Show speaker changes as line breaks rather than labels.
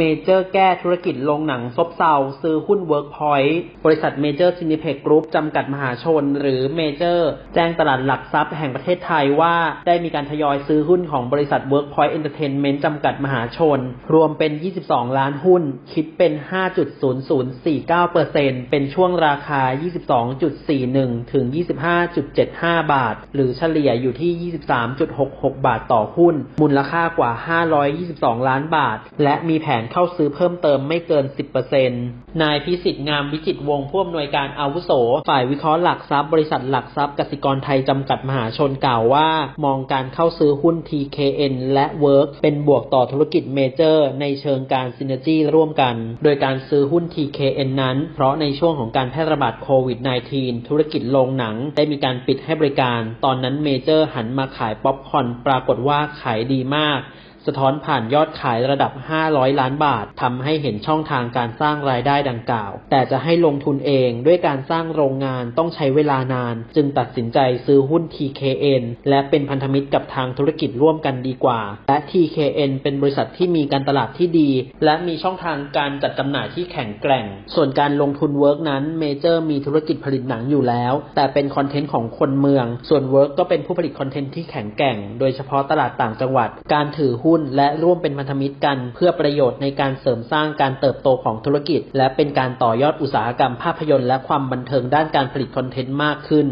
เมเจอร์แก้ธุรกิจโรงหนังซบเซาซื้อหุ้น Workpoint บริษัทเมเจอร์ซินิเพ็กกรุ๊ปจำกัดมหาชน หรือเมเจอร์ แจ้งตลาดหลักทรัพย์แห่งประเทศไทยว่าได้มีการทยอยซื้อหุ้นของบริษัท Workpoint Entertainment จำกัดมหาชน รวมเป็น 22 ล้านหุ้น คิดเป็น 5.0049%เป็นช่วงราคา 22.41 ถึง 25.75 บาท หรือเฉลี่ยอยู่ที่ 23.66 บาทต่อหุ้น มูลค่ากว่า 522 ล้านบาท และมีแผนเข้าซื้อเพิ่มเติมไม่เกิน 10%นายพิสิทธิ์งามวิจิตวงผู้อำนวยการอาวุโส ฝ่ายวิเคราะห์หลักทรัพย์บริษัทหลักทรัพย์กสิกรไทยจำกัดมหาชนกล่าวว่า มองการเข้าซื้อหุ้น TKN และ Work เป็นบวกต่อธุรกิจเมเจอร์ในเชิงการซินเนจีร่วมกัน โดยการซื้อหุ้น TKN นั้น เพราะในช่วงของการแพร่ระบาดโควิด -19 ธุรกิจโรงหนัง ได้มีการปิดให้บริการ ตอนนั้นเมเจอร์หันมาขายป๊อปคอร์นปรากฏว่าขายดีมาก สะท้อนผ่านยอดขายระดับ 500 ล้านบาททำให้เห็นช่องทางการสร้างรายได้ดังกล่าว แต่จะให้ลงทุนเองด้วยการสร้างโรงงานต้องใช้เวลานาน จึงตัดสินใจซื้อหุ้น TKN และเป็นพันธมิตรกับทางธุรกิจร่วมกันดีกว่า และ TKN เป็นบริษัทที่มีการตลาดที่ดี และมีช่องทางการจัดจำหน่ายที่แข็งแกร่ง ส่วนการลงทุนเวิร์กนั้นเมเจอร์มีธุรกิจผลิตหนังอยู่แล้ว แต่เป็นคอนเทนต์ของคนเมือง ส่วนเวิร์กก็เป็นผู้ผลิตคอนเทนต์ที่แข็งแกร่ง โดยเฉพาะตลาดต่างจังหวัด การถือหุ้นหุ้น และร่วมเป็นพันธมิตรกัน เพื่อประโยชน์ในการเสริมสร้างการเติบโตของธุรกิจ และเป็นการต่อยอดอุตสาหกรรมภาพยนตร์และความบันเทิงด้านการผลิตคอนเทนต์มากขึ้น